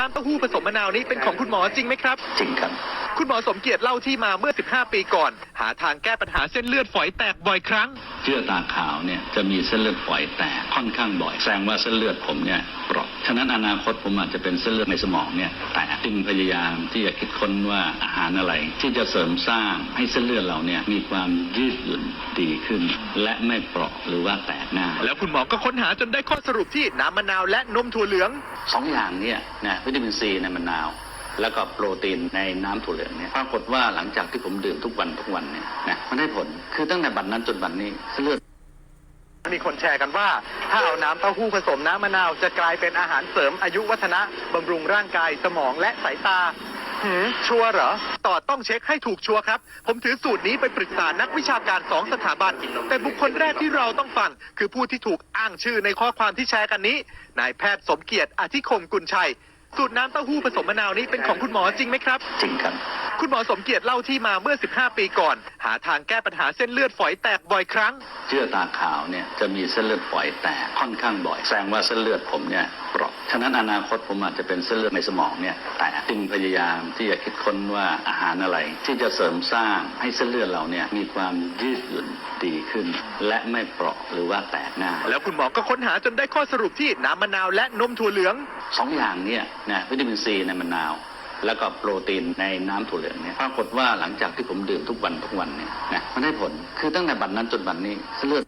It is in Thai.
น้ำเต้าหู้ผสมมะนาวนี้เป็นของคุณหมอจริงไหมครับ จริงครับ คุณหมอสมเกียรติเล่าที่มาเมื่อ 15 ปีก่อน หาทางแก้ปัญหาเส้นเลือดฝอยแตกบ่อยครั้งเยื่อตาขาวเนี่ยจะมีเส้นเลือดฝอยแตกค่อนข้างบ่อยแสดงว่าเส้นเลือดผมเนี่ยเปราะฉะนั้นอนาคตผมอาจจะเป็นเส้นเลือดในสมองเนี่ยแตกจึงพยายามที่จะคิดค้นว่าอาหารอะไร ที่จะเสริมสร้างให้เส้นเลือดเราเนี่ยมีความยืดหยุ่นดีขึ้น และไม่เปราะหรือว่าแตกง่ายแล้วคุณหมอก็ค้นหาจนได้ข้อสรุปที่น้ำมะนาวและนมถั่วเหลืองสองอย่างเนี่ยนะวิตามินซีในมะนาว แล้วก็โปรตีนในน้ำถั่วเหลืองเนี่ยปรากฏว่าหลังจากที่ผมดื่มทุกวันทุกวันเนี่ยนะมันได้ผลคือตั้งแต่บัดนั้นจนบัดนี้เส้นเลือดมีคนแชร์กันว่า ถ้าเอาน้ำเต้าหู้ผสมน้ำมะนาว จะกลายเป็นอาหารเสริมอายุวัฒนะบำรุงร่างกายสมองและสายตาหืมชัวร์เหรอ ต่อต้องเช็คให้ถูกชัวร์ครับ ผมถือสูตรนี้ไปปรึกษานักวิชาการสองสถาบัน แต่บุคคลแรกที่เราต้องฟัง คือผู้ที่ถูกอ้างชื่อในข้อความที่แชร์กันนี้ นายแพทย์สมเกียรติอธิคมกุลชัย สูตรน้ำเต้าหู้ผสมมะนาวนี้เป็นของคุณหมอจริงไหมครับ จริงครับ คุณหมอสมเกียรติเล่าที่มาเมื่อ 15 ปีก่อน หาทางแก้ปัญหาเส้นเลือดฝอยแตกบ่อยครั้งเยื่อตาขาวเนี่ยจะมีเส้นเลือดฝอยแตกค่อนข้างบ่อยแสดงว่าเส้นเลือดผมเนี่ยเปราะฉะนั้นอนาคตผมอาจจะเป็นเส้นเลือดในสมองเนี่ยแตกจึงพยายามที่จะคิดค้นว่าอาหารอะไร ที่จะเสริมสร้างให้เส้นเลือดเราเนี่ยมีความยืดหยุ่นดีขึ้น และไม่เปราะหรือว่าแตกง่ายแล้วคุณหมอก็ค้นหาจนได้ข้อสรุปที่น้ำมะนาวและนมถั่วเหลืองสองอย่างเนี่ยนะวิตามินซีในมะนาว แล้วก็โปรตีนในน้ำถั่วเหลืองเนี่ยปรากฏว่าหลังจากที่ผมดื่มทุกวันทุกวันเนี่ยนะมันได้ผลคือตั้งแต่บัดนั้นจนบัดนี้เลือด